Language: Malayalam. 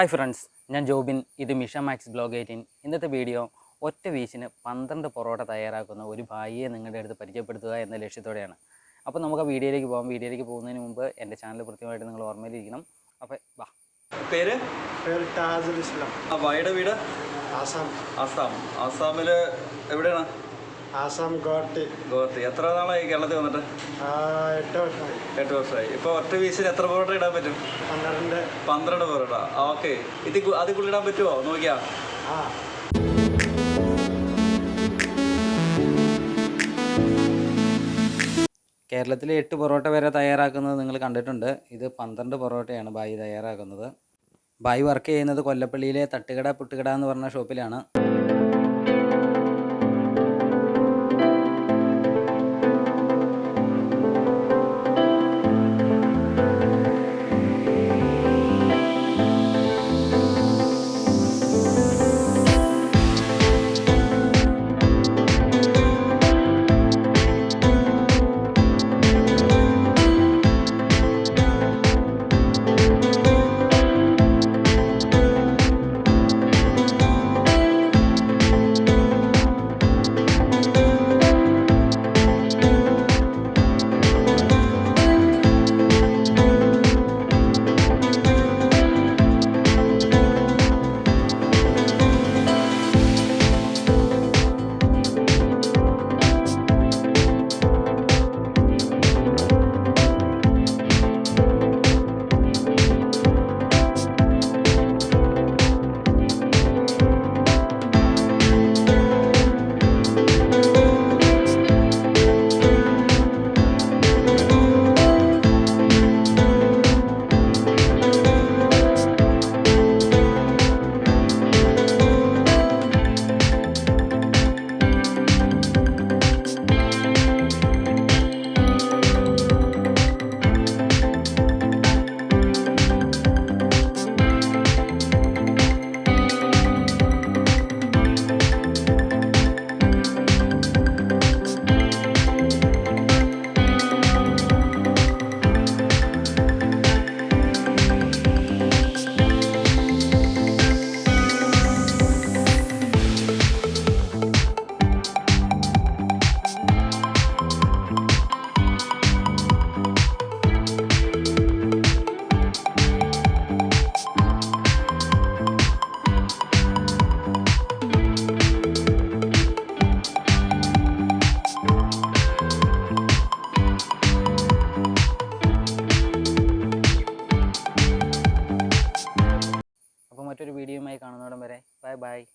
ഹായ് ഫ്രണ്ട്സ് ഞാൻ ജോബിൻ. ഇത് മിഷ മാക്സ് ബ്ലോഗ് എയ്റ്റീൻ. ഇന്നത്തെ വീഡിയോ ഒറ്റ വീശിന് പന്ത്രണ്ട് പൊറോട്ട തയ്യാറാക്കുന്ന ഒരു ഭായിയെ നിങ്ങളുടെ അടുത്ത് പരിചയപ്പെടുത്തുക എന്ന ലക്ഷ്യത്തോടെയാണ്. അപ്പോൾ നമുക്ക് ആ വീഡിയോയിലേക്ക് പോകാം വീഡിയോയിലേക്ക് പോകുന്നതിന് മുമ്പ് എന്റെ ചാനൽ കൃത്യമായിട്ട് നിങ്ങൾ ഓർമ്മയിലിരിക്കണം. അപ്പോൾ വാ. പേര്? പേര് ടാജുൽ ഇസ്ലാം. ആ ഭായിയുടെ വീട്? ആസാം. ആസാം. ആസാമിൽ എവിടെയാണ്? ആസാം ഗോട്ടി. ഗോട്ടി. എത്ര നാളായി കേരളത്തിൽ വന്നിട്ട്? ആ, എട്ട് വർഷമായി. എട്ട് വർഷമായി. ഇപ്പൊ ഒറ്റ വീസിന് എത്ര പൊറോട്ട ഇടാൻ പറ്റും? പന്ത്രണ്ട്. പന്ത്രണ്ട് പൊറോട്ട. ഓക്കെ. ഇത് അതിക്കുള്ള അതിൽ കൂടുതൽ ഇടാൻ പറ്റുമോ നോക്കിയാ. കേരളത്തിൽ കേരളത്തിലെ എട്ട് പൊറോട്ട വരെ തയ്യാറാക്കുന്നത് നിങ്ങൾ കണ്ടിട്ടുണ്ട്. ഇത് പന്ത്രണ്ട് പൊറോട്ടയാണ് ബായി തയ്യാറാക്കുന്നത്. ബായി വർക്ക് ചെയ്യുന്നത് കൊല്ലപ്പള്ളിയിലെ തട്ടുകട പുട്ടുകട എന്ന് പറഞ്ഞ ഷോപ്പിലാണ്. അപ്പോൾ